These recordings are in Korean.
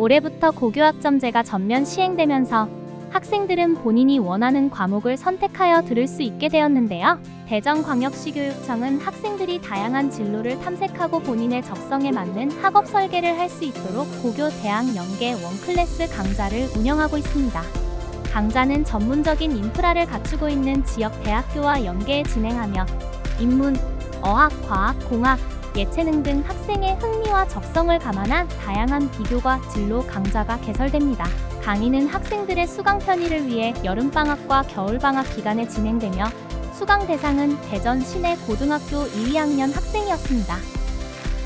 올해부터 고교학점제가 전면 시행되면서 학생들은 본인이 원하는 과목을 선택하여 들을 수 있게 되었는데요. 대전광역시교육청은 학생들이 다양한 진로를 탐색하고 본인의 적성에 맞는 학업 설계를 할 수 있도록 고교 대학 연계 원클래스 강좌를 운영하고 있습니다. 강좌는 전문적인 인프라를 갖추고 있는 지역 대학교와 연계해 진행하며 인문, 어학, 과학, 공학, 예체능 등 학생의 흥미와 적성을 감안한 다양한 비교과 진로 강좌가 개설됩니다. 강의는 학생들의 수강 편의를 위해 여름방학과 겨울방학 기간에 진행되며 수강 대상은 대전 시내 고등학교 2, 2학년 학생이었습니다.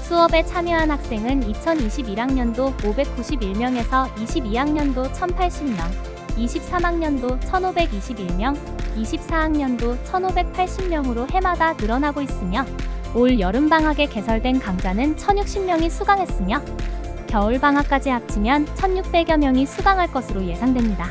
수업에 참여한 학생은 2021학년도 591명에서 22학년도 1080명, 23학년도 1521명, 24학년도 1580명으로 해마다 늘어나고 있으며 올 여름방학에 개설된 강좌는 1060명이 수강했으며 겨울방학까지 합치면 1600여 명이 수강할 것으로 예상됩니다.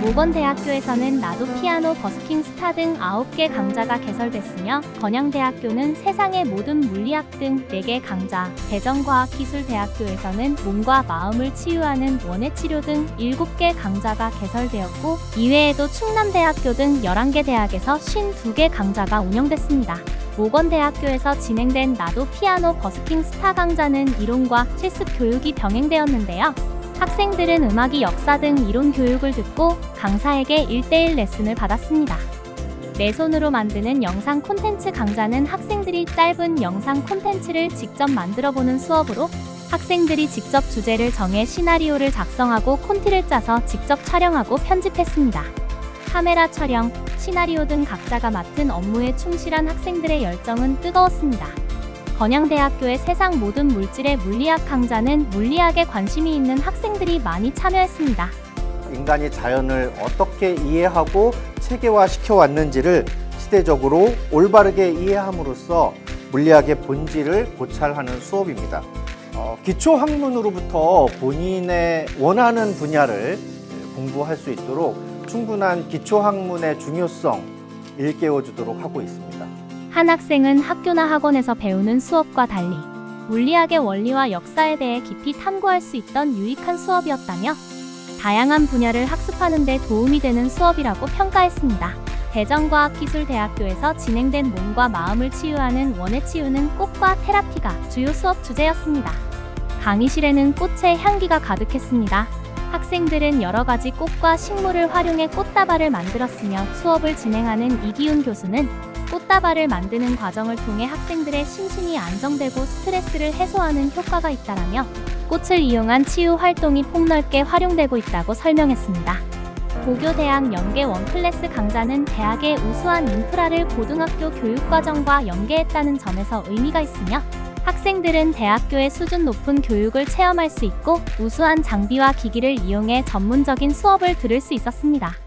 모건대학교에서는 나도 피아노, 버스킹 스타 등 9개 강좌가 개설됐으며 건양대학교는 세상의 모든 물리학 등 4개 강좌, 대전과학기술대학교에서는 몸과 마음을 치유하는 원예치료 등 7개 강좌가 개설되었고 이외에도 충남대학교 등 11개 대학에서 52개 강좌가 운영됐습니다. 모건대학교에서 진행된 나도 피아노 버스킹 스타 강좌는 이론과 실습 교육이 병행되었는데요. 학생들은 음악이 역사 등 이론 교육을 듣고 강사에게 1대1 레슨을 받았습니다. 내 손으로 만드는 영상 콘텐츠 강좌는 학생들이 짧은 영상 콘텐츠를 직접 만들어 보는 수업으로 학생들이 직접 주제를 정해 시나리오를 작성하고 콘티를 짜서 직접 촬영하고 편집했습니다. 카메라 촬영, 시나리오 등 각자가 맡은 업무에 충실한 학생들의 열정은 뜨거웠습니다. 건양대학교의 세상 모든 물질의 물리학 강좌는 물리학에 관심이 있는 학생들이 많이 참여했습니다. 인간이 자연을 어떻게 이해하고 체계화 시켜 왔는지를 시대적으로 올바르게 이해함으로써 물리학의 본질을 고찰하는 수업입니다. 어, 기초 학문으로부터 본인의 원하는 분야를 공부할 수 있도록 충분한 기초 학문의 중요성 일깨워 주도록 하고 있습니다. 한 학생은 학교나 학원에서 배우는 수업과 달리 물리학의 원리와 역사에 대해 깊이 탐구할 수 있던 유익한 수업이었다며 다양한 분야를 학습하는 데 도움이 되는 수업이라고 평가했습니다. 대전과학기술대학교에서 진행된 몸과 마음을 치유하는 원의 치유는 꽃과 테라피가 주요 수업 주제였습니다. 강의실에는 꽃의 향기가 가득했습니다. 학생들은 여러 가지 꽃과 식물을 활용해 꽃다발을 만들었으며 수업을 진행하는 이기훈 교수는 꽃다발을 만드는 과정을 통해 학생들의 심신이 안정되고 스트레스를 해소하는 효과가 있다라며 꽃을 이용한 치유 활동이 폭넓게 활용되고 있다고 설명했습니다. 고교대학 연계 원클래스 강좌는 대학의 우수한 인프라를 고등학교 교육과정과 연계했다는 점에서 의미가 있으며 학생들은 대학교의 수준 높은 교육을 체험할 수 있고 우수한 장비와 기기를 이용해 전문적인 수업을 들을 수 있었습니다.